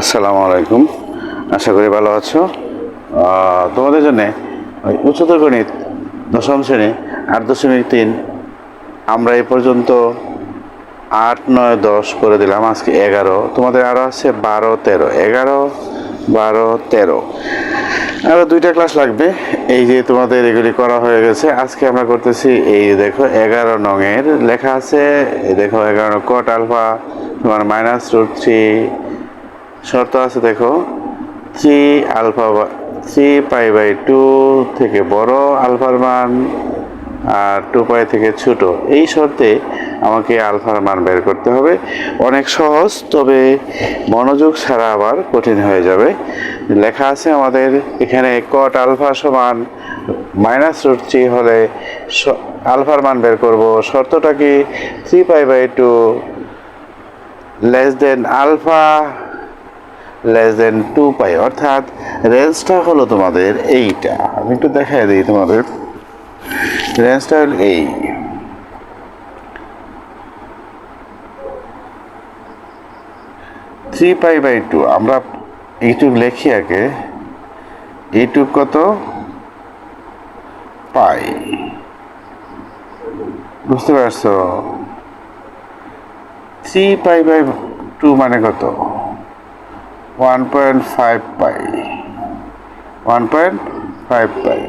আসসালামু আলাইকুম। আশা করি ভালো আছো। তোমাদের জন্য উচ্চতর গণিত দশম শ্রেণি, আট দশমিক তিন, আমরা এই পর্যন্ত আট, নয়, দশ করে দিলাম, আজকে এগারো। তোমাদের আরও আছে বারো, তেরো। এগারো, বারো, তেরো। আরও দুইটা ক্লাস লাগবে। এই যে তোমাদের এগুলি করা হয়ে গেছে, আজকে আমরা করতেছি এই দেখো, এগারো নংয়ের লেখা আছে। দেখো, এগারো কট আলফা তোমার মাইনাস রুট থ্রি শর্ত আছে, দেখো three alpha three pi by two থেকে বড় আলফার মান আর টু পাই থেকে ছোট। এই শর্তে আমাকে আলফার মান বের করতে হবে। অনেক সহজ, তবে মনোযোগ ছাড়া আবার কঠিন হয়ে যাবে। লেখা আছে আমাদের এখানে কট আলফা সমান মাইনাস রুট থ্রি হলে আলফার মান বের করব। শর্তটা কি? Three pi by two less than alpha less than two pi অর্থাৎ রেঞ্জটা হলো তোমাদের এইটা। আমি একটু দেখাই দিই তোমাদের। রেঞ্জটা হলো এই। থ্রি পাই বাই টু আমরা এইটুক লেখি আগে। এইটুক কত? পাই বুঝতে পারছ? থ্রি পাই বাই টু মানে কত? One point five pi one point five pi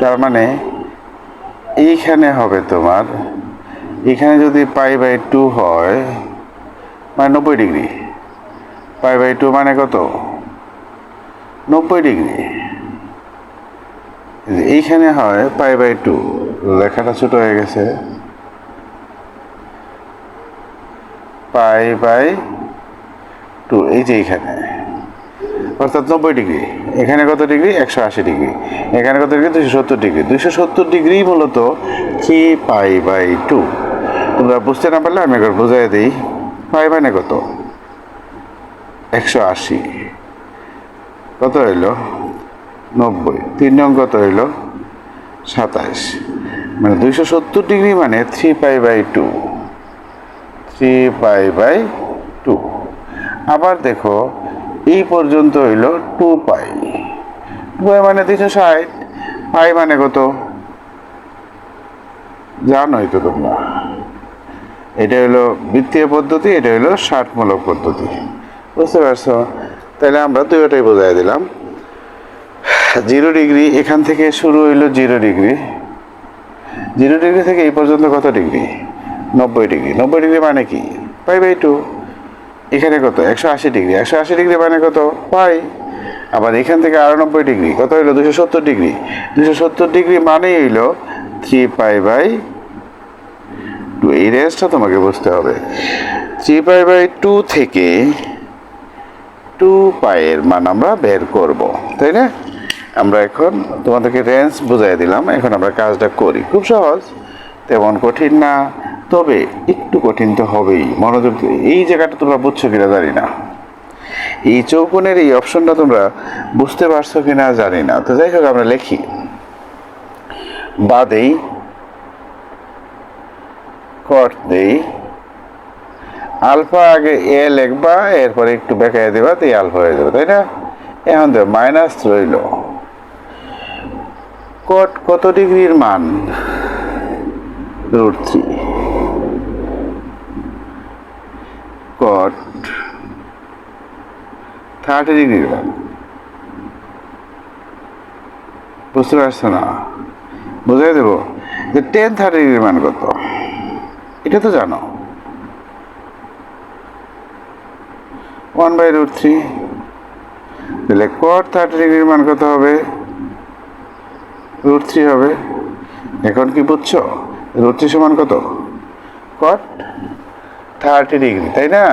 তার মানে এইখানে হবে তোমার, এখানে যদি পাই বাই টু হয় মানে নব্বই ডিগ্রি পাই বাই টু মানে কত? নব্বই ডিগ্রি। এইখানে হয় পাই বাই টু লেখাটা ছোট হয়ে গেছে। পাই বাই টু এই যে এইখানে। অর্থাৎ নব্বই ডিগ্রি। এখানে কত ডিগ্রি? একশো আশি ডিগ্রি। এখানে কত ডিগ্রি? দুশো সত্তর ডিগ্রি। দুশো সত্তর ডিগ্রি মূলত থ্রি পাই বাই টু তোমরা বুঝতে না পারলে আমি একবার বুঝাই দিই। পাই মানে কত? একশো আশি। কত হইল? নব্বই। তিন নং কত হইল? সাতাশ। মানে দুইশো সত্তর ডিগ্রি মানে three pi by two three pi by two আবার দেখো এই পর্যন্ত হইল টু পাই টু পাই মানে দুইশো ষাট পাই মানে কত? জানোই তো তোমরা। এটা হলো বৃত্তীয় পদ্ধতি, এটা হলো ষাটমূলক পদ্ধতি। বুঝতে পারছ? তাহলে আমরা দুইটাই বোঝাই দিলাম। জিরো ডিগ্রি এখান থেকে শুরু হইল জিরো ডিগ্রি জিরো ডিগ্রি থেকে এই পর্যন্ত কত ডিগ্রি নব্বই ডিগ্রি নব্বই ডিগ্রি মানে কি? পাই বাই টু এখানে কত? একশো আশি ডিগ্রি। একশো আশি ডিগ্রি মানে কত? পাই। আবার এখান থেকে আরও নব্বই ডিগ্রি। কত হইল? দুশো সত্তর ডিগ্রি। দুশো সত্তর ডিগ্রি মানেই হইল থ্রি পাই বাই টু এই রেঞ্জটা তোমাকে বুঝতে হবে। থ্রি পাই বাই টু থেকে টু পায়ের মান আমরা বের করব, তাই না? আমরা এখন তোমাদেরকে রেঞ্জ বুঝাই দিলাম। এখন আমরা কাজটা করি। খুব সহজ। তেমন কঠিন না। তবে একটু কঠিন তো হবেই। মনোযোগ এই জায়গাটা তোমরা বুঝছ কিনা জানি না। এই চৌকোনের এই অপশনটা তোমরা বুঝতে পারছ কিনা জানি না। তো যাই হোক, আমরা লিখি। বা দেই। কট দেই। আলফা আগে এ লেখবা, এরপরে একটু বেঁকায় দেবা তো আলফা হয়ে যাবে, তাই না? এখন তো মাইনাস রইল। কট কত ডিগ্রির মান? রুট থ্রি থার্টি ডিগ্রির মান বুঝতে পারছ না? বুঝাই দেবো যে টেন থার্টি ডিগ্রির মান কত? এটা তো জানো। ওয়ান বাই রুট থ্রি তাহলে কট থার্টি ডিগ্রির মান কত হবে? রুট থ্রি হবে। এখন কি বুঝছ? রুট থ্রি সমান কত? কট থার্টি ডিগ্রি তাই না?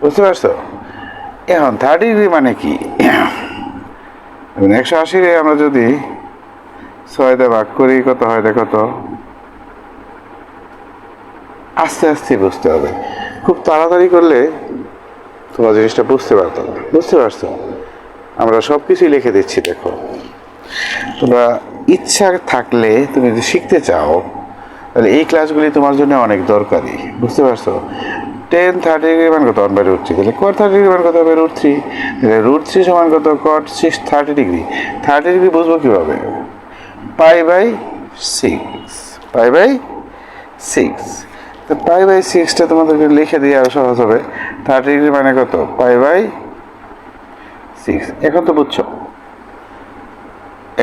বুঝতে পারছ? এখন থার্টি ডিগ্রি মানে কি? একশো আশি আমরা যদি ছয়তে ভাগ করি, কত হয় দেখো তো? আস্তে আস্তে বুঝতে হবে। খুব তাড়াতাড়ি করলে তোমরা জিনিসটা বুঝতে পারতো না। বুঝতে পারছ? আমরা সব কিছুই লিখে দিচ্ছি, দেখো। তোমরা ইচ্ছা থাকলে তুমি যদি শিখতে চাও তাহলে এই ক্লাসগুলি তোমার জন্য অনেক দরকারি, বুঝতে পারছ? টেন থার্টি ডিগ্রি মান কত? ওয়ান বাই রুট থ্রি তাহলে কট থার্টি ডিগ্রি মান কত হবে? রুট থ্রি রুট থ্রি সমান কত? Cot six thirty degree thirty degree বুঝব কীভাবে? Pi by six pi by six তো পাই বাই সিক্সটা তোমাদেরকে লিখে দিয়ে আরও সহজ হবে। থার্টি ডিগ্রি মানে কত? পাই বাই সিক্স এখন তো বুঝছ?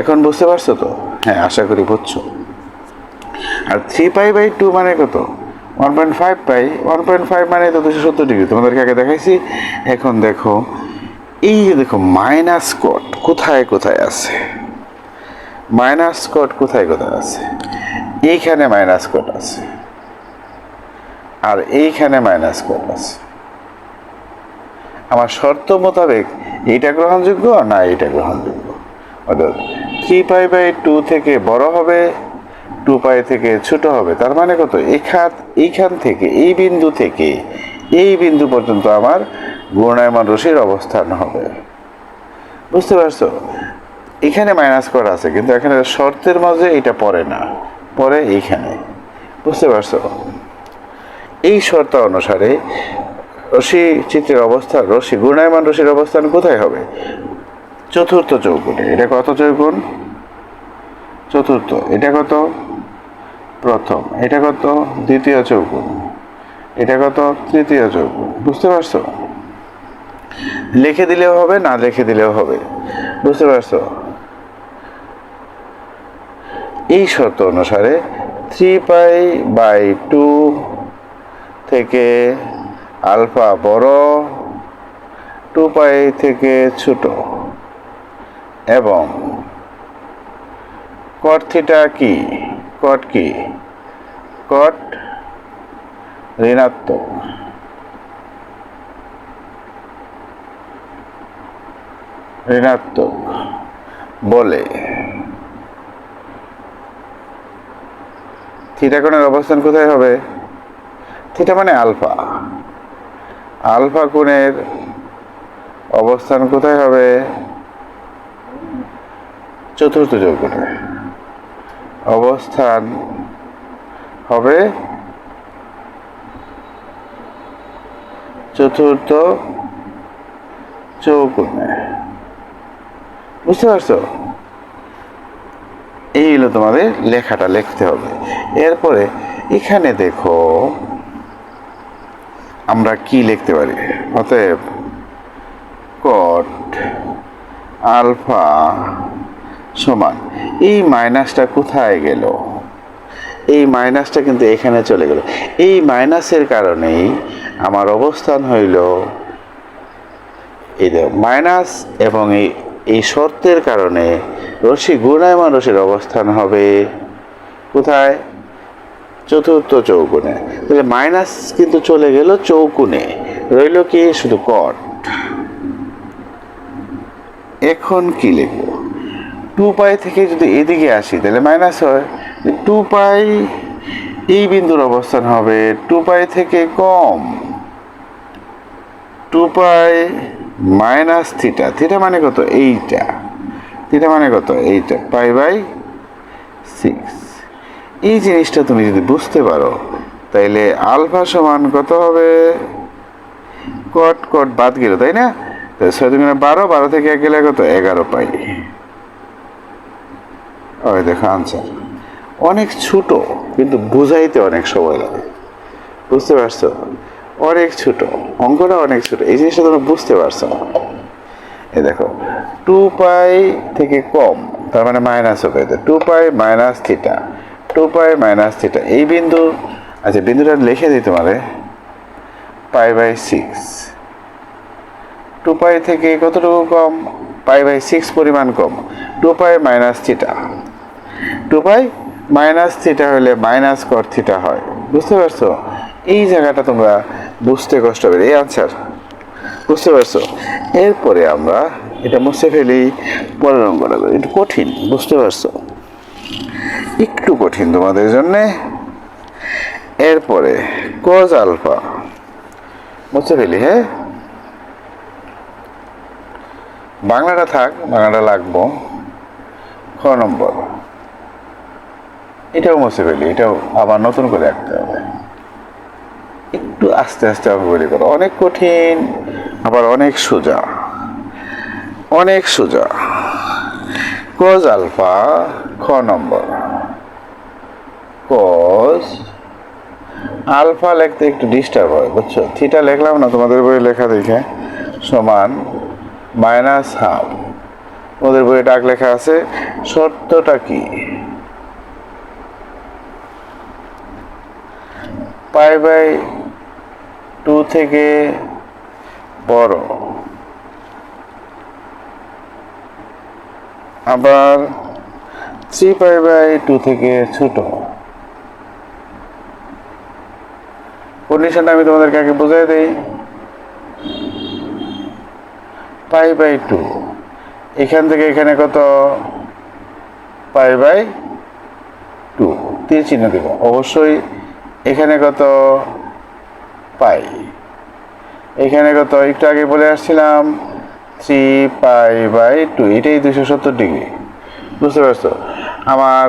এখন বুঝতে পারছ তো? হ্যাঁ আশা করি বুঝছ। আর থ্রি পাই বাই টু মানে কত? One point five pi one point five মানে তো দুশো সত্তর ডিগ্রি তোমাদেরকে আগে দেখাইছি। এখন দেখো, এই যে দেখো মাইনাস কট কোথায় কোথায় আছে? মাইনাস কট কোথায় কোথায় আছে? এইখানে মাইনাস কট আছে। আর এইখানে মাইনাস কট আছে। আমার শর্ত মোতাবেক এইটা গ্রহণযোগ্য না এইটা গ্রহণযোগ্য? অর্থাৎ থ্রি পাই বাই টু থেকে বড় হবে টু পাই থেকে ছোট হবে, তার মানে কত? এখান, এইখান থেকে, এই বিন্দু থেকে, এই বিন্দু পর্যন্ত আমার গুণায়মান রশির অবস্থান হবে। বুঝতে পারছ? এখানে মাইনাস করা আছে, কিন্তু এখানে শর্তের মাঝে এটা পড়ে না পরে এইখানে। বুঝতে পারছ? এই শর্ত অনুসারে রশি চিত্রের অবস্থান রশি গুণায়মান রশির অবস্থান কোথায় হবে? চতুর্থ চৌকোনে এটা কত চৌকোণ? চতুর্থ। এটা কত? প্রথম। এটা কত? দ্বিতীয় চৌকোণ এটা কত? তৃতীয় চৌকোণ বুঝতে পারছ? লিখে দিলেও হবে, না লিখে দিলেও হবে। বুঝতে পারছ? এই শর্ত অনুসারে থ্রি পাই বাই টু থেকে আলফা বড় টু পাই থেকে ছোট। এবং কট থিটা কি? কট কি? কট ঋণাত্মক। ঋণাত্মক। বলে। থিটা কোণের অবস্থান কোথায় হবে? থিটা মানে আলফা। আলফা কোণের অবস্থান কোথায় হবে? চতুর্থ চৌকোণে অবস্থান হবে। চতুর্থ চৌকোণে। বুঝতে পারছ? এই হলো তোমাদের লেখাটা লিখতে হবে। এরপরে এখানে দেখো, আমরা কি লিখতে পারি? অতএব কট আলফা সমান। এই মাইনাসটা কোথায় গেল? এই মাইনাসটা কিন্তু এখানে চলে গেল। এই মাইনাসের কারণেই আমার অবস্থান হইল এই মাইনাস এবং এই এই শর্তের কারণে রশি গুণায়মান রশির অবস্থান হবে কোথায়? চতুর্থ চৌকোণে। তাহলে মাইনাস কিন্তু চলে গেল চৌকোণে। রইল কি? শুধু কট এখন কি লিখব? টু পাই থেকে যদি এদিকে আসি, তাহলে মাইনাস হয়। টু পাই এই বিন্দুর অবস্থান হবে টু পাই থেকে কম। Two pi minus theta theta মানে কত? এইটা। থিটা মানে কত? এইটা। পাই বাই সিক্স এই জিনিসটা তুমি যদি বুঝতে পারো, তাইলে আলফা সমান কত হবে? কট কট বাদ গেল, তাই না? ছয় দুগুণে বারো বারো থেকে এক গেলে কত? এগারো পাই। ওই দেখো আনসার অনেক ছোট, কিন্তু বুঝাইতে অনেক সময় লাগে। বুঝতে পারছ? অনেক ছোট, অঙ্কটা অনেক ছোট, এই জিনিসটা তোমরা বুঝতে পারছ এই দেখো, টু পাই থেকে কম, তার মানে মাইনাস হবে two pi minus theta two pi minus theta এই বিন্দু আচ্ছা বিন্দুটা লিখে দিই তোমারে। Pi by six two pi থেকে কতটুকু কম? পাই বাই সিক্স পরিমাণ কম। Two pi minus theta two pi minus theta হলে মাইনাস কর থিটা হয়। বুঝতে পারছ? এই জায়গাটা তোমরা বুঝতে কষ্ট হবে এই আনসার বুঝতে পারছ? এরপরে আমরা এটা মুছে ফেলি। পরের করি। একটু কঠিন, বুঝতে পারছ? একটু কঠিন তোমাদের জন্যে। এরপরে কজ আলফা মুছে ফেলি হ্যাঁ? বাংলাটা থাক, বাংলাটা লাগবো। খ নম্বর? এটাও মুছে ফেলি এটাও আবার নতুন করে রাখতে হবে। একটু আস্তে আস্তে অঙ্কগুলি করো। অনেক কঠিন, আবার অনেক সোজা। অনেক সোজা। কজ আলফা খ নম্বর। কজ আলফা লিখতে একটু ডিস্টার্ব হয়, বুঝছ? থিটা লিখলাম না, তোমাদের বইয়ে লেখা দেখে। সমান মাইনাস হাফ ওদের বইয়ে ডাক লেখা আছে, শর্তটা কি? পাই বাই টু থেকে বড়। আবার থ্রি পাই বাই টু থেকে ছোট। কন্ডিশনটা আমি তোমাদেরকে আগে বোঝাই দিই। Pi by two. এখান থেকে এখানে কত? Pi by two. তীর চিহ্ন দেব। অবশ্যই কত? পাই। এখানে কত? একটু আগে বলে আসছিলাম থ্রি পাই বাই টু এটাই দুশো সত্তর ডিগ্রি বুঝতে পারছ? আমার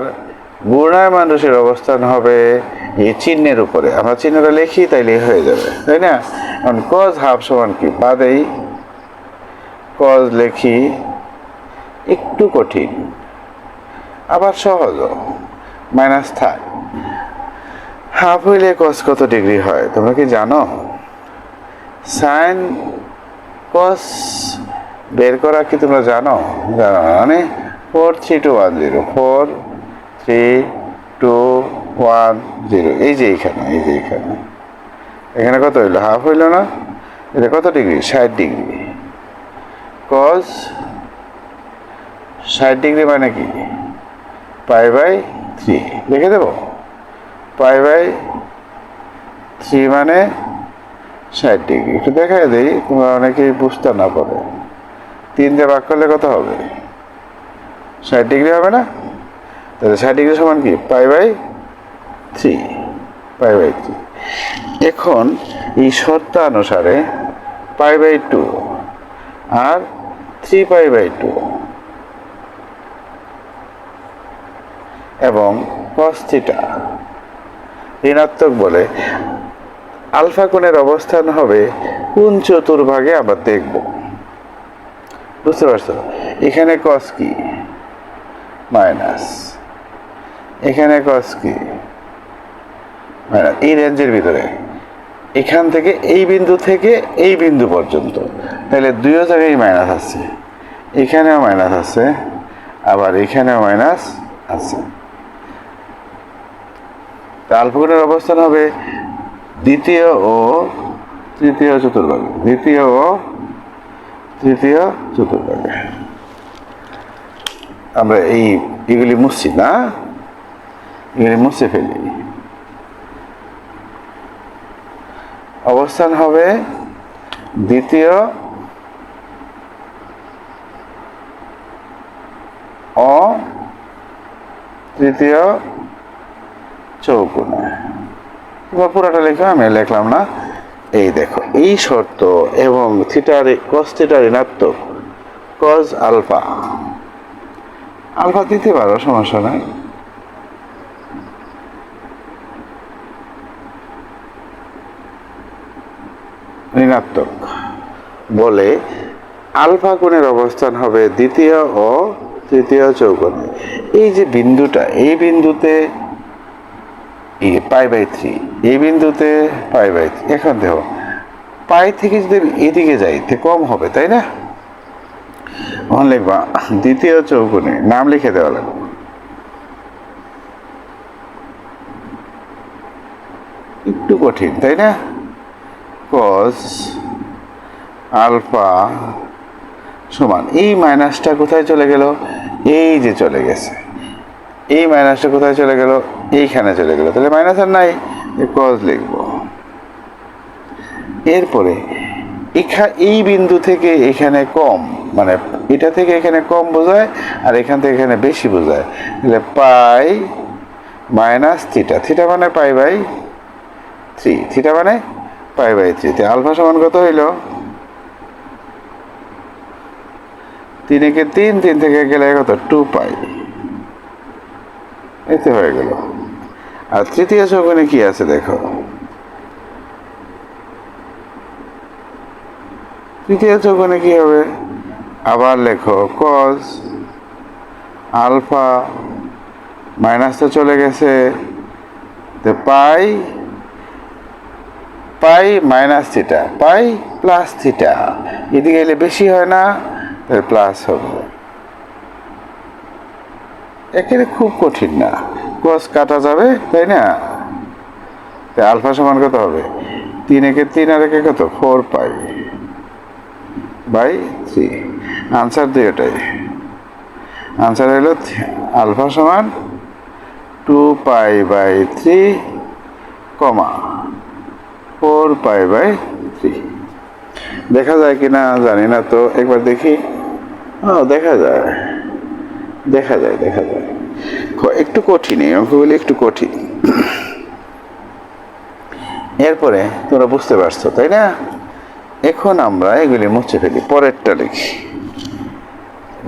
গুণায় মানুষের অবস্থান হবে এই চিহ্নের উপরে। আমরা চিহ্নটা লিখি, তাইলে হয়ে যাবে। তাই না? এখন কজ হাফ সমান কি? বাদেই কজ লেখি একটু কঠিন, আবার সহজও মাইনাস থাক হাফ হইলে কস কত ডিগ্রি হয়? তোমরা কি জানো? সাইন কস বের করা কি তোমরা জানো? জানো মানে four three two one zero four three two one zero এই যে এইখানে এই যে এইখানে এখানে কত হইল? হাফ হইল না? এটা কত ডিগ্রি ষাট ডিগ্রি কজ ষাট ডিগ্রি মানে কি? পাই বাই থ্রি লিখে দেবো? পাই বাই থ্রি মানে ষাট ডিগ্রি। একটু দেখাই দিই, তোমরা অনেকেই বুঝতে না পারে। তিন দিয়ে ভাগ করলে কত হবে? ষাট ডিগ্রি হবে না? তাহলে ষাট ডিগ্রি সমান কি? Pi by three, pi by three. এখন এই শর্তানুসারে পাই বাই টু আর থ্রি পাই বাই টু এবং কস্থিটা ঋণাত্মক বলে, আলফা কোণের অবস্থান হবে কোন চতুর্ভাগে আবার দেখব। বুঝতে পারছ? এখানে কস কি? মাইনাস। এখানে কস কি? মাইনাস। এই রেঞ্জের ভিতরে। এখান থেকে এই বিন্দু থেকে এই বিন্দু পর্যন্ত। তাহলে দুইও জায়গায় মাইনাস আছে। এখানেও মাইনাস আছে, আবার এখানেও মাইনাস আছে। তা অবস্থান হবে দ্বিতীয় ও তৃতীয় চতুর্ভাগে। দ্বিতীয় ও তৃতীয় চতুর্ভাগে। আমরা এই এগুলি মুছছি না? এগুলি মুছে ফেলি। অবস্থান হবে দ্বিতীয় ও তৃতীয় চৌকোণে। এবার পুরোটা লেখো আমি লিখলাম না। এই দেখো, এই শর্ত এবং থিটার কস থিটার ঋণাত্মক কজ আলফা। আলফা দিতে পারো, সমস্যা নাই। ঋণাত্মক বলে আলফা কোণের অবস্থান হবে দ্বিতীয় ও তৃতীয় চৌকোণে। এই যে বিন্দুটা, এই বিন্দুতে এই পাই বাই থ্রি। এই বিন্দুতে পাই বাই থ্রি। এখন দেখো, পাই থেকে যদি এদিকে যাই, তে কম হবে, তাই না? ওখানে লিখবা, দ্বিতীয় চৌকোণে, নাম লিখে দেওয়া লাগবে। একটু কঠিন, তাই না? কস আলফা সমান, এই মাইনাসটা কোথায় চলে গেল? এই যে চলে গেছে। এই মাইনাসটা কোথায় চলে গেল? এইখানে চলে গেল। তাহলে মাইনাস আর নাই কজ লিখব। এরপরে, এখা, এই বিন্দু থেকে এখানে কম মানে এটা থেকে এখানে কম বোঝায়, আর এখান থেকে এখানে বেশি বোঝায়। তাহলে পাই মাইনাস থিটা থিটা মানে পাই বাই থ্রি থিটা মানে পাই বাই থ্রি আলফা সমান কত হইল? তিন একে তিন তিন থেকে গেলে কত? টু পাই এতে হয়ে গেল। আর তৃতীয় চৌকোণে কি আছে দেখো? তৃতীয় চৌকোণে কি হবে? আবার লেখো কজ আলফা মাইনাস তো চলে গেছে। তো pi pi minus theta pi plus theta এদিকে এলে বেশি হয় না প্লাস হবে। এখানে খুব কঠিন না। কস কাটা যাবে, তাই না? আলফা সমান কত হবে? তিন একে তিন আর একে কত? Four pi by three. Answer দুইটাই। আনসার হলো আলফা সমান two pi by three comma. Four pi by three. দেখা যায় কি না জানি না, তো একবার দেখি। ও, দেখা যায়। দেখা যায় দেখা যায়। একটু কঠিন অঙ্কগুলি একটু কঠিন। এরপরে তোমরা বুঝতে পারছ, তাই না? এখন আমরা এগুলি মুছে ফেলি, পরেরটা লিখি।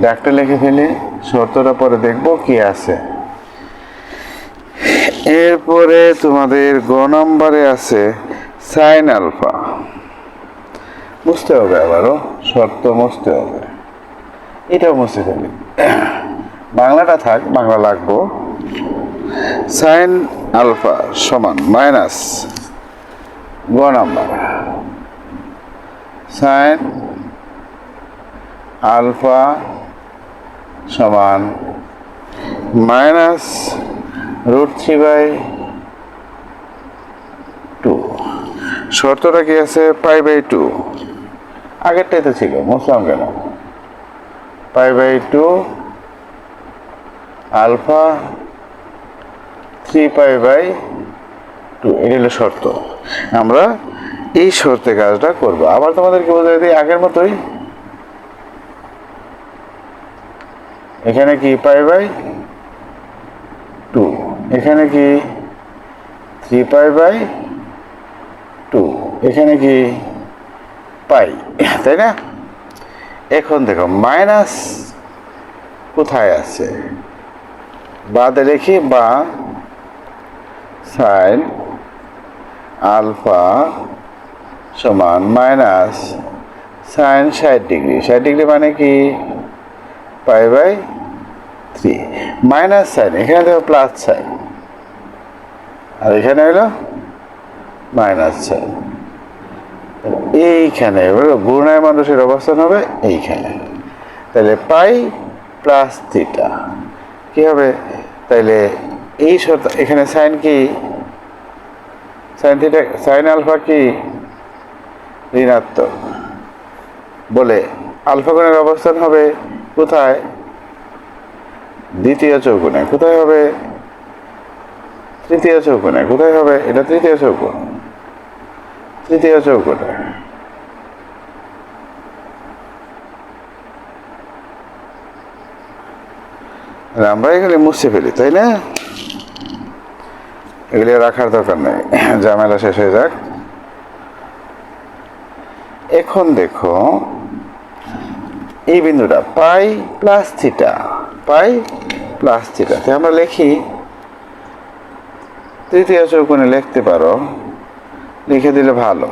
ডাকটা লিখে ফেলি, শর্তটা পরে দেখব কি আছে। এরপরে তোমাদের গ নম্বরে আছে সাইন আলফা। বুঝতে হবে আবারও, শর্ত মুছতে হবে। এটাও মুছে ফেলি। বাংলাটা থাক, বাংলা লাগবো। সাইন আলফা সমান মাইনাস গ নাম্বার। সাইন আলফা সমান minus root three by two. শর্তটা কি আছে? Pi by two. আগেরটাই তো ছিল, মুসলাম কেন? Pi by two alpha three pi by two, এটা হলো শর্ত। আমরা এই শর্তে কাজটা করব। আবার তোমাদেরকে বোঝাই দিই, আগের মতোই। এখানে কি পাই বাই টু, এখানে কি থ্রি পাই বাই টু, এখানে কি পাই, তাই না? এখন দেখো, মাইনাস কোথায় আছে? বাদে রেখি বা সাইন আলফা সমান মাইনাস সাইন ষাট ডিগ্রি। ষাট ডিগ্রি মানে কি? Pi by three. Minus sine এখানে দেখো প্লাস সাইন আর এখানে হলো মাইনাস সাইন এইখানে গুণায় মানুষের অবস্থান হবে এইখানে। তাহলে পাই প্লাস থিটা। কি হবে? তাইলে এই শর্ত, এখানে সাইন কি? সাইন থিটা সাইন আলফা কি? ঋণাত্মক। বলে আলফা কোণের অবস্থান হবে কোথায়? দ্বিতীয় চৌকোণে। কোথায় হবে? তৃতীয় চৌকোণে। কোথায় হবে? এটা তৃতীয় চৌকোণ। তৃতীয় চৌকোণে। আমরা এগুলি মুছে ফেলি, তাই না? এগুলি রাখার দরকার নেই। ঝামেলা শেষ হয়ে যাক। এখন দেখো, এই বিন্দুটা, pi plus theta, pi plus theta. তাই আমরা লিখি, তৃতীয় চৌকোণে লিখতে পারো, লিখে দিলে ভালো।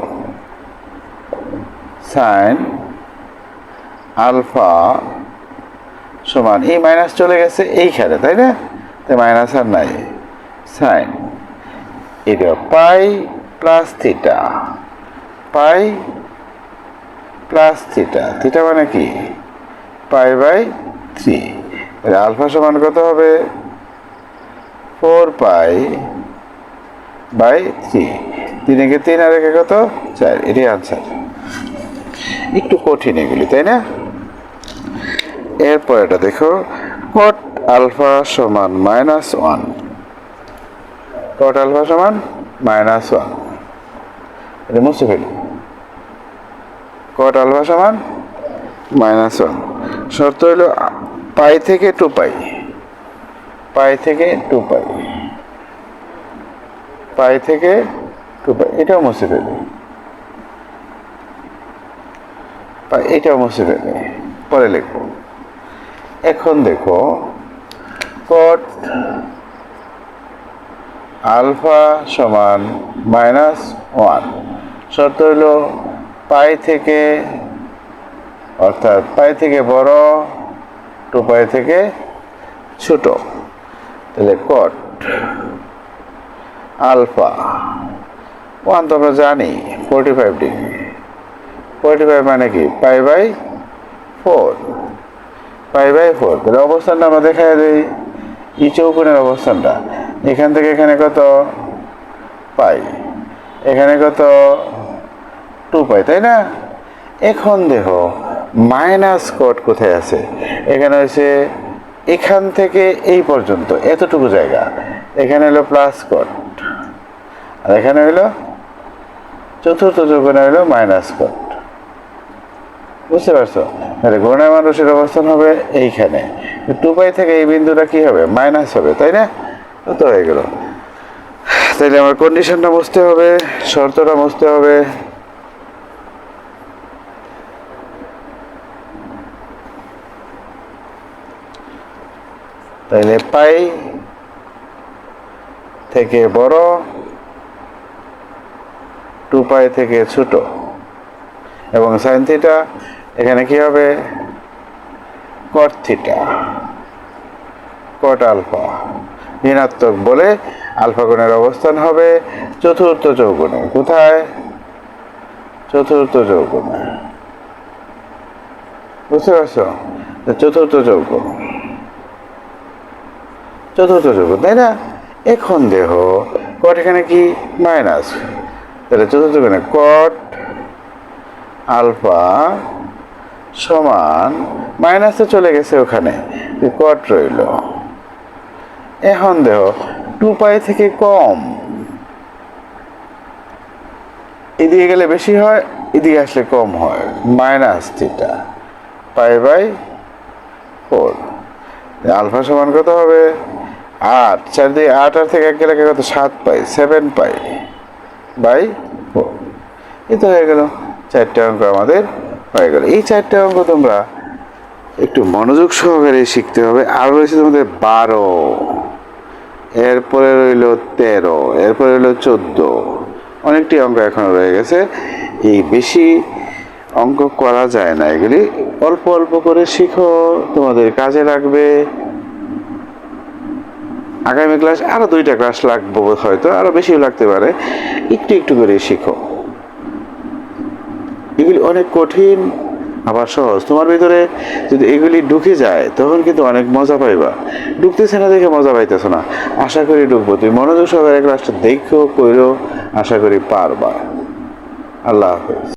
সাইন আলফা সমান, এই মাইনাস চলে গেছে এইখানে, তাই না? তাই মাইনাস আর নাই। সাইন এটা pi plus theta pi plus theta theta মানে কি? পাই বাই থ্রি আলফা সমান কত হবে? ফোর পাই বাই থ্রি তিনেকে তিন আর একে কত? চার, এটাই আনসার একটু কঠিন এগুলি, তাই না? এরপর এটা দেখো কট আলফা সমান মাইনাস ওয়ান কট আলফা সমান মাইনাস ওয়ান এটা মুছে ফেলি। কট আলফা সমান মাইনাস ওয়ান শর্ত হলো, পাই থেকে টু পাই। পাই থেকে টু পাই। পাই থেকে টু পাই। এটাও মুছে ফেলি। এটাও মুছে ফেলি। পরে লিখব। এখন দেখো কট আলফা সমান মাইনাস ওয়ান শর্ত হলো পাই থেকে, অর্থাৎ পাই থেকে বড়, টু পাই থেকে ছোট। তাহলে কট আলফা ওয়ান তো আমরা জানি forty five degree. Forty five মানে কি? Pi by four pi by four তাহলে অবস্থানটা আমরা দেখা দিই। ই চৌকোণের অবস্থানটা। এখান থেকে এখানে কত? পাই। এখানে কত? টু পাই, তাই না? এখন দেখো মাইনাস কট কোথায় আছে? এখানে হচ্ছে এখান থেকে এই পর্যন্ত, এতটুকু জায়গা। এখানে হলো প্লাস কট আর এখানে হলো, চতুর্থ যোগনে হলো মাইনাস কট বুঝতে পারছ? ঘূর্ণায় মানুষের অবস্থান হবে এইখানে। টু পাই থেকে এই বিন্দুটা কি হবে? মাইনাস হবে, তাই না? তো হয়ে গেল। তাইলে আমার কন্ডিশনটা বুঝতে হবে, শর্তটা বুঝতে হবে। তাইলে পাই থেকে বড়, টু পাই থেকে ছোট। এবং সাইন থিটা এখানে কি হবে? কট থিটা কট আলফা ঋণাত্মক বলে আলফা কোণের অবস্থান হবে চতুর্থ চৌকোণে কোথায়? চতুর্থ চৌকোণে বুঝতে পারছ? চতুর্থ চৌকোণ চতুর্থ চৌকোণ তাই না? এখন দেহ কট এখানে কি? মাইনাস তাহলে চতুর্থ চৌকোণে কট আলফা সমান মাইনাসে চলে গেছে ওখানে কট রইল। এখন দেহ টু পাই থেকে কম, এদিকে গেলে বেশি হয়, এদিকে আসলে কম হয় minus theta pi by four alpha সমান কত হবে? আট, চারদিকে আট আর থেকে এক গেলে কত? সাত pi seven pi by four এ তো হয়ে গেল, চারটে অঙ্ক আমাদের হয়ে গেল। এই চারটে অঙ্ক তোমরা একটু মনোযোগ সহকারে শিখতে হবে। আর রয়েছে তোমাদের বারো, এরপরে রইল তেরো, এরপরে রইল চোদ্দ। অনেকটি অঙ্ক এখনও রয়ে গেছে। এই বেশি অঙ্ক করা যায় না। এগুলি অল্প অল্প করে শিখো, তোমাদের কাজে লাগবে। আগামী ক্লাস আরও দুইটা ক্লাস লাগবে হয়তো আরও বেশিও লাগতে পারে। একটু একটু করে শিখো। অনেক কঠিন আবার সহজ। তোমার ভিতরে যদি এগুলি ঢুকে যায়, তখন কিন্তু অনেক মজা পাইবা। ঢুকতেছে না দেখে মজা পাইতেছ না। আশা করি ঢুকবো। তুমি মনোযোগ সহকারে ক্লাসটা দেখো করো আশা করি পারবা। আল্লাহ হাফেজ।